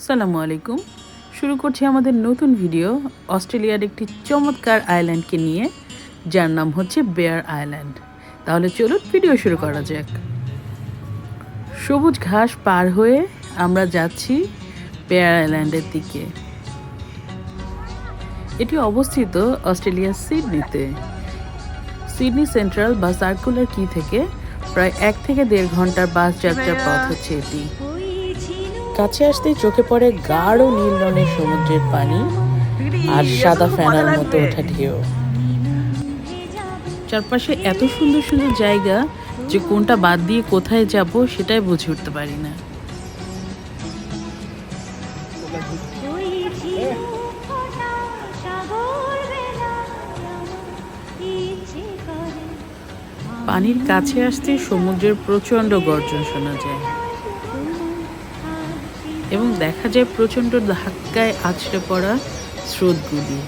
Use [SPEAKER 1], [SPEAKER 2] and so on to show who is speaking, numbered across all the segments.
[SPEAKER 1] আসসালামু আলাইকুম। শুরু করছি আমাদের নতুন ভিডিও অস্ট্রেলিয়ার একটি চমৎকার আইল্যান্ডকে নিয়ে, যার নাম হচ্ছে বেয়ার আইল্যান্ড। তাহলে চলুন ভিডিও শুরু করা যাক। সবুজ ঘাস পার হয়ে আমরা যাচ্ছি বেয়ার আইল্যান্ডের দিকে। এটি অবস্থিত অস্ট্রেলিয়ার সিডনিতে। সিডনি সেন্ট্রাল বা সার্কুলার কি থেকে? প্রায় এক থেকে দেড় ঘণ্টার বাস যাত্রার পথ হচ্ছে এটি। কাছে আসতেই চোখে পড়ে গাঢ় নীল রঙের সমুদ্রের পানি আর সাদা ফেনার মতো ওঠা ঢেউ। চারপাশে এত সুন্দর সুন্দর জায়গা যে কোনটা বাদ দিয়ে কোথায় যাব সেটাই বুঝে উঠতে পারি না। পানির কাছে আসতে সমুদ্রের প্রচণ্ড গর্জন শোনা যায়। এবং দেখা যায় প্রচণ্ড ধাক্কায় আছড়ে পড়া স্রোতগুলি।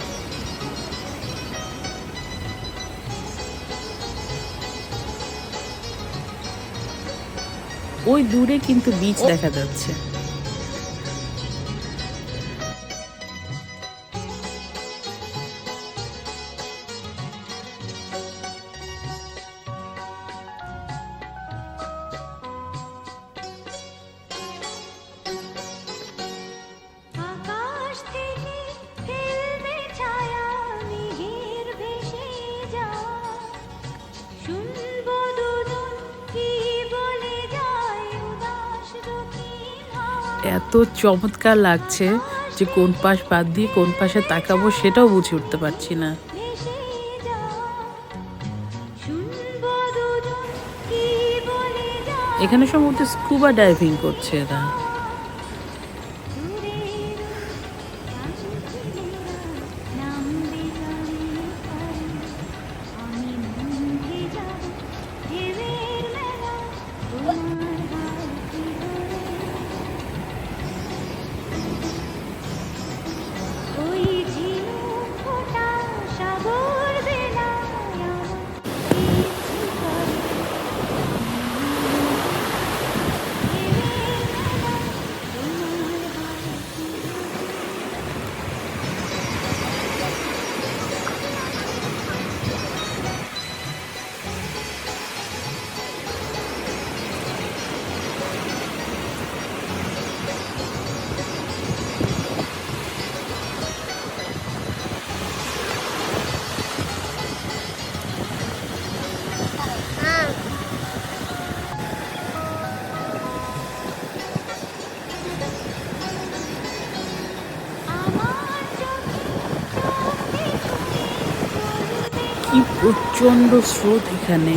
[SPEAKER 1] ওই দূরে কিন্তু বীজ দেখা যাচ্ছে। এত চমৎকার লাগছে যে কোন পাশ বাদ দিয়ে কোন পাশে তাকাবো সেটাও বুঝে উঠতে পারছি না। এখানে সম্ভবত স্কুবা ডাইভিং করছে এরা। কি প্রচণ্ড স্রোত এখানে।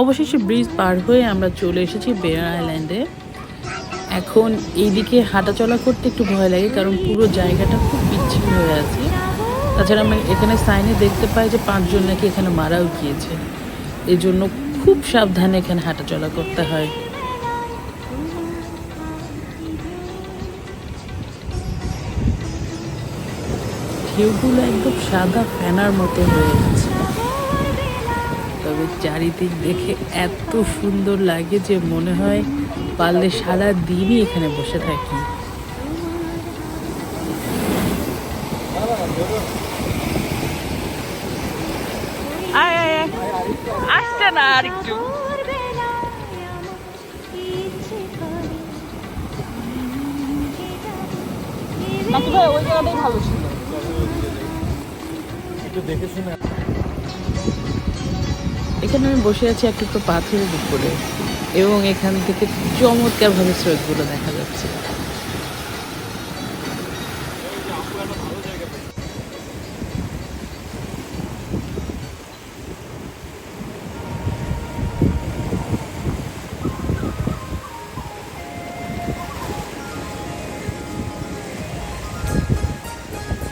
[SPEAKER 1] অবশেষে ব্রিজ পার হয়ে আমরা চলে এসেছি বেয়ার আইল্যান্ডে। এখন এইদিকে হাঁটাচলা করতে একটু ভয় লাগে, কারণ পুরো জায়গাটা খুব বিচ্ছিন্ন হয়ে আছে। তাছাড়া আমরা এখানে সাইনে দেখতে পাই যে পাঁচজন নাকি এখানে মারাও গিয়েছে। এই জন্য খুব সাবধানে এখানে হাঁটাচলা করতে হয়। ঢেউগুলো একদম সাদা ফ্যানার মতো হয়ে গেছে তবে চারিদিক দেখে এত সুন্দর লাগে যে মনে হয় পারলে সারা দিনই এখানে বসে থাকি। আসছে না আর একটু ভাই ওই জায়গাটাই ভালো ছিল। এখানে আমি বসে আছি একটা তো পাথরের উপরে এবং এখান থেকে চমৎকারভাবে স্রোতগুলো দেখা যাচ্ছে।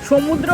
[SPEAKER 1] সমুদ্র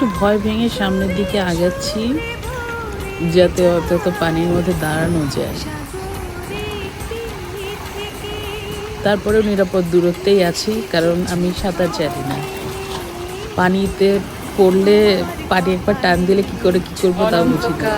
[SPEAKER 1] একটু ভয় ভেঙে সামনের দিকে আগাচ্ছি, যাতে অন্তত পানির মধ্যে দাঁড়ানো যায়। তারপরেও নিরাপদ দূরত্বেই আছি, কারণ আমি সাঁতার জানি না। পানিতে পড়লে পানি একবার টান দিলে কি করে কি করব তাও বুঝি না।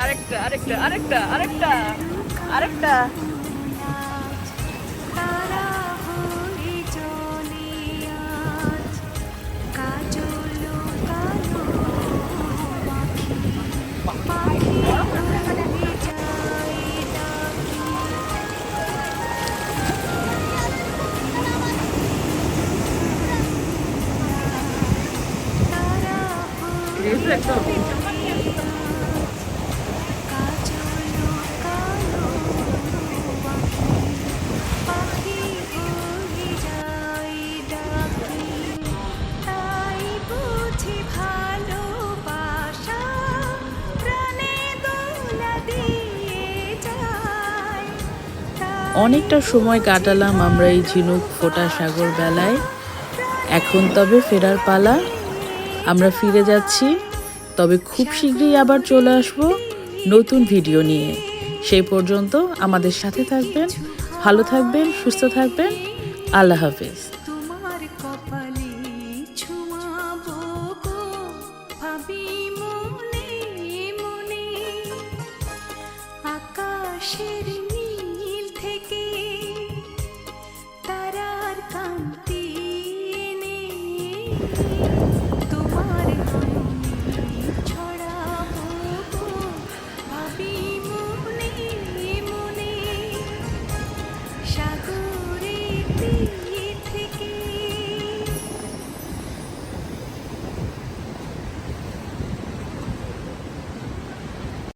[SPEAKER 2] আরেকটা আরেকটা আরেকটা আরেকটা আরেকটা
[SPEAKER 1] অনেকটা সময় কাটালাম আমরা এই ঝিনুক ফোটা সাগর বেলায়। এখন তবে ফেরার পালা। আমরা ফিরে যাচ্ছি। তবে খুব শীঘ্রই আবার চলে আসব নতুন ভিডিও নিয়ে। সেই পর্যন্ত আমাদের সাথে থাকবেন, ভালো থাকবেন, সুস্থ থাকবেন। আল্লাহ হাফেজ। আকাশের